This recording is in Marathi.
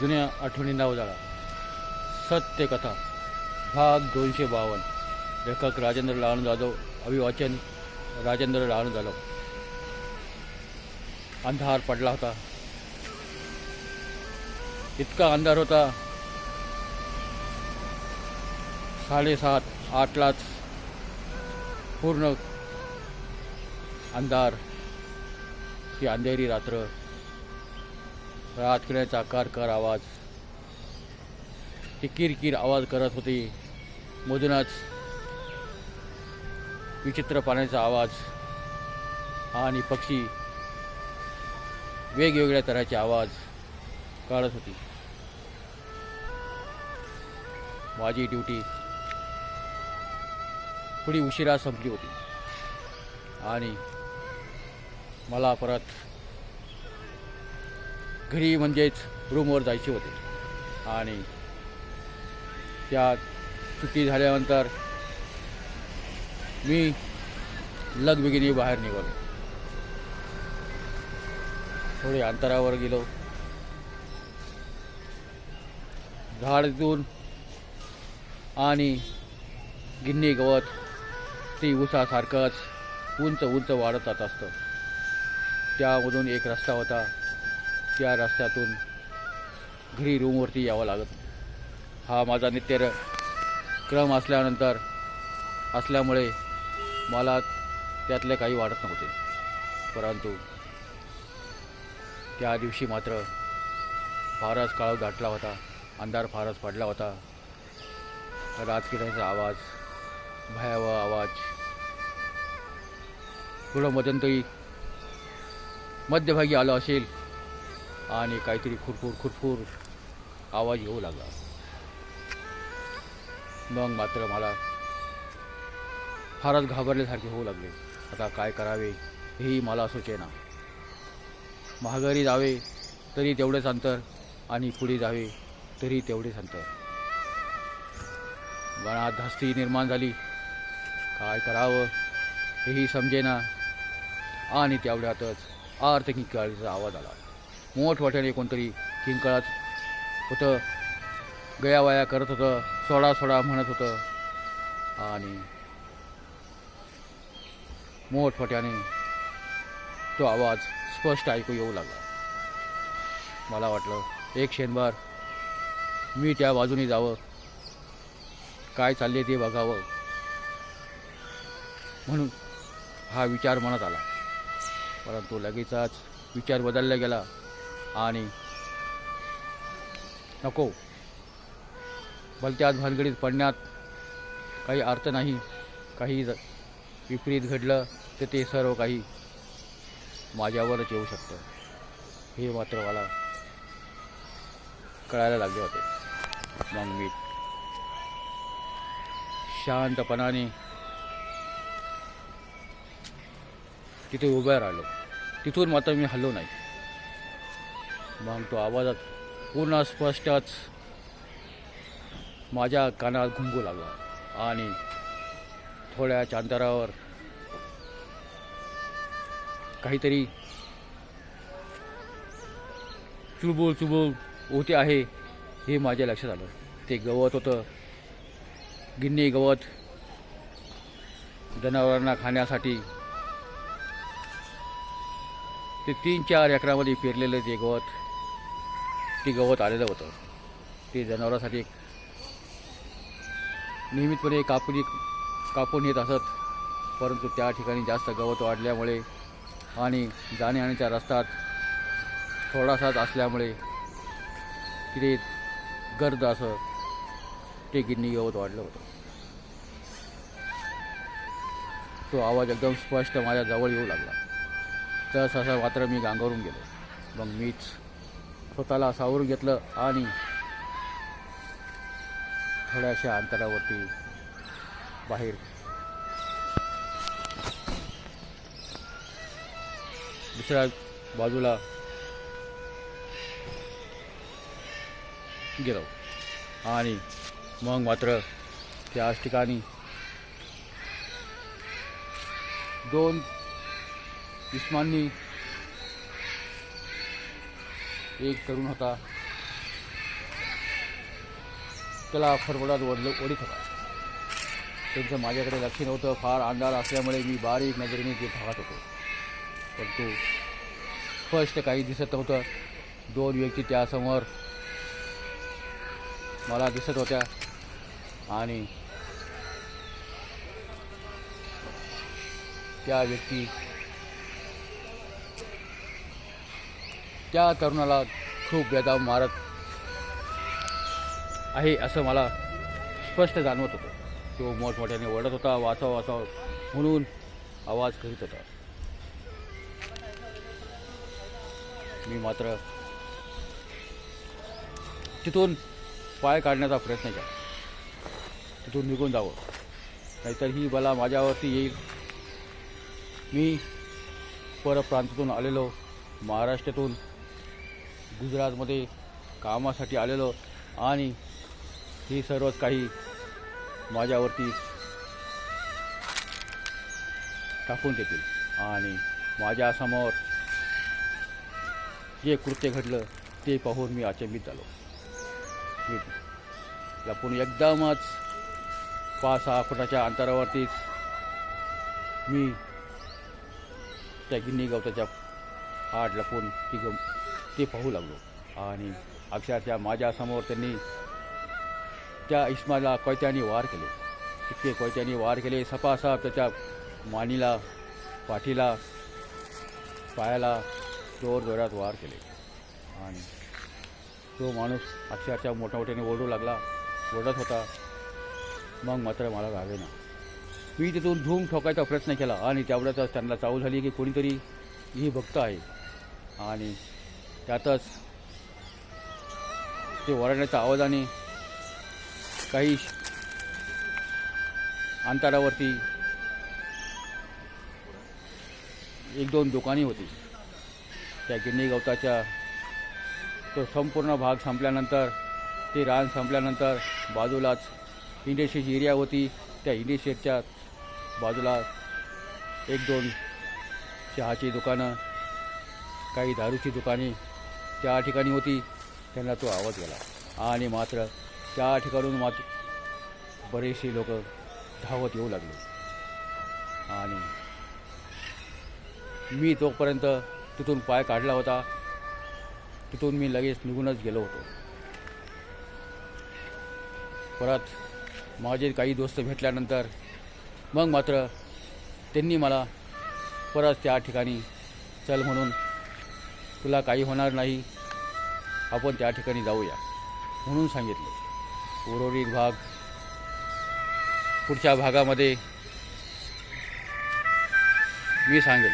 जुन्या आठवणींना नावजाळा सत्यकथा भाग दोनशे बावन्न लेखक राजेंद्र लहान जाधव अभिवाचन राजेंद्र लहान जाधव. अंधार पडला होता. इतका अंधार होता. साडेसात आठलाच पूर्ण अंधार. ती अंधेरी रात्र रातकिड्याचा कारकार आवाज। ती किरकिर आवाज करत होती। मधूनच विचित्र पाण्याचा आवाज आणि पक्षी वेगवेगळ्या तऱ्हाचे आवाज काढत होती। माझी ड्युटी थोडी उशिरा संपली होती आणि मला परत घरी म्हणजेच रूमवर जायचे होते. आणि त्या सुट्टी झाल्यानंतर मी लगबिगिनी बाहेर निघालो. थोडे अंतरावर गेलो. झाडतून आणि गिन्नी गवत ती उसासारखंच उंच उंच वाढत जात असतं. त्यामधून एक रस्ता होता. त्या रस्त्यातून घरी रूमवरती यावं लागत. हा माझा नित्य क्रम असल्यानंतर असल्यामुळे मला त्यातले काही वाटत नव्हते. परंतु त्या दिवशी मात्र फारच काळ दाटला होता अंधार फारच पडला होता. राजकिड्याचा आवाज भयावह आवाज थोडं मध्यंतरी मध्यभागी आलं असेल आणि काहीतरी खुरफूर खुरफूर आवाज येऊ लागला. मग मात्र मला फारच घाबरल्यासारखे होऊ लागले. आता काय करावे हेही मला सुचेना. महागारी जावे तरी तेवढेच अंतर आणि पुढे जावे तरी तेवढेच अंतर. मनात धास्ती निर्माण झाली. काय करावं हेही समजेना. आणि तेवढ्यातच आर्थिक काळीचा आवाज आला. मोठमोठ्याने कोणतरी किंकाळात होतं. गयावाया करत होतं. सोडा सोडा म्हणत होतं. आणि मोठमोठ्याने तो आवाज स्पष्ट ऐकू येऊ लागला. मला वाटलं एक क्षणभर मी त्या बाजूने जावं. काय चालले ते बघावं. म्हणून हा विचार मनात आला. परंतु लगेचच विचार बदलला गेला. आणि नको. भलत्याच भानगडीत पडण्यात काही अर्थ नाही. काही विपरीत घडलं तर ते सर्व काही माझ्यावरच येऊ शकतं. हे मात्र मला कळायला लागले होते. मग मी शांतपणाने तिथे उभं राहिलो. तिथून मात्र मी हल्लो नाही. मग तो आवाजात पूर्ण स्पष्टच माझ्या कानात घुंगू लागला. आणि थोड्याच अंतरावर काहीतरी चुळबुळ चुळबुळ होते आहे हे माझ्या लक्षात आलं. ते गवत होतं. गिन्नी गवत जनावरांना खाण्यासाठी. ते तीन चार एकरामध्ये पेरलेलं ते गवत. ते गवत आलेलं होतं. ते जनावरांसाठी एक नियमितपणे कापुनी कापून येत असत. परंतु त्या ठिकाणी जास्त गवत वाढल्यामुळे आणि जाणे येण्याच्या रस्त्यात थोडासाच असल्यामुळे तिथे गर्द असं ते गिन्नी गवत वाढलं होतं. तो आवाज एकदम स्पष्ट माझ्या जवळ येऊ लागला. तस असं मात्र मी गांगरून गेलो. मग मीच स्वतःला सावरून घेतलं आणि थोड्याशा अंतरावरती बाहेर दुसऱ्या बाजूला गेलो. आणि मग मात्र त्याच ठिकाणी दोन इस्मांनी एक तरुण होता. त्याला फडफडात वडलं ओढीत होता. त्यांचं माझ्याकडे लक्ष नव्हतं फार अंधार असल्यामुळे मी बारीक नजरेने ते पाहत होतो. परंतु स्पष्ट काही दिसत नव्हतं. दोन व्यक्ती त्यासमोर मला दिसत होत्या आणि त्या व्यक्ती त्या तरुणाला खूप बेदाम मारत आहे असं मला स्पष्ट जाणवत होतं. तो मोठमोठ्याने ओरडत होता वाचाव वाचाव म्हणून आवाज करीत होता. मी मात्र तिथून पाय काढण्याचा प्रयत्न केला. तिथून निघून जावं. नाहीतर ही बला माझ्यावरती येईल. मी परप्रांतातून आलेलो महाराष्ट्रातून गुजरातमध्ये कामासाठी आलेलो आणि हे सर्वच काही माझ्यावरती टाकून देतील. आणि माझ्यासमोर जे कृत्य घडलं ते पाहून मी अचंबित झालो. मी लपून एकदमच पाच सहा फुटाच्या अंतरावरतीच मी त्या गिन्नी गवताच्या आड लपून ती गम ते पाहू लागलो. आणि अक्षरशः माझ्यासमोर त्यांनी त्या इस्माला कोयत्याने वार केले. इतके कोयत्याने वार केले सपासाप त्याच्या मानीला पाठीला पायाला जोर जोरात वार केले. आणि तो माणूस अक्षरशः मोठ्याने ओरडू लागला ओरडत होता. मग मात्र मला राहावे ना मी तिथून धूम ठोकायचा प्रयत्न केला आणि त्यावेळेस त्यांना चावू झाली की कोणीतरी ही भक्त आहे. आणि त्यातच ते ओरडण्याच्या आवाजाने काही अंतरावरती एक दोन दुकाने होती. त्या गिन्नी गवताच्या तो संपूर्ण भाग संपल्यानंतर ते रान संपल्यानंतर बाजूलाच इंडस्ट्रीची एरिया होती. त्या इंडस्ट्रीच्या बाजूला एक दोन चहाची दुकानं काही दारूची दुकाने त्या ठिकाणी होती. त्यांना तो आवाज गेला. आणि मात्र त्या ठिकाणून मात्र बरेचसे लोक धावत येऊ लागले. आणि मी तोपर्यंत तिथून पाय काढला होता. तिथून मी लगेच निघूनच गेलो होतो. परत माझे काही दोस्त भेटल्यानंतर मग मात्र त्यांनी मला परत त्या ठिकाणी चल म्हणून तुला काही होणार नाही. आपण त्या ठिकाणी जाऊया म्हणून सांगितलं. उर्वरित भाग पुढच्या भागामध्ये मी सांगेल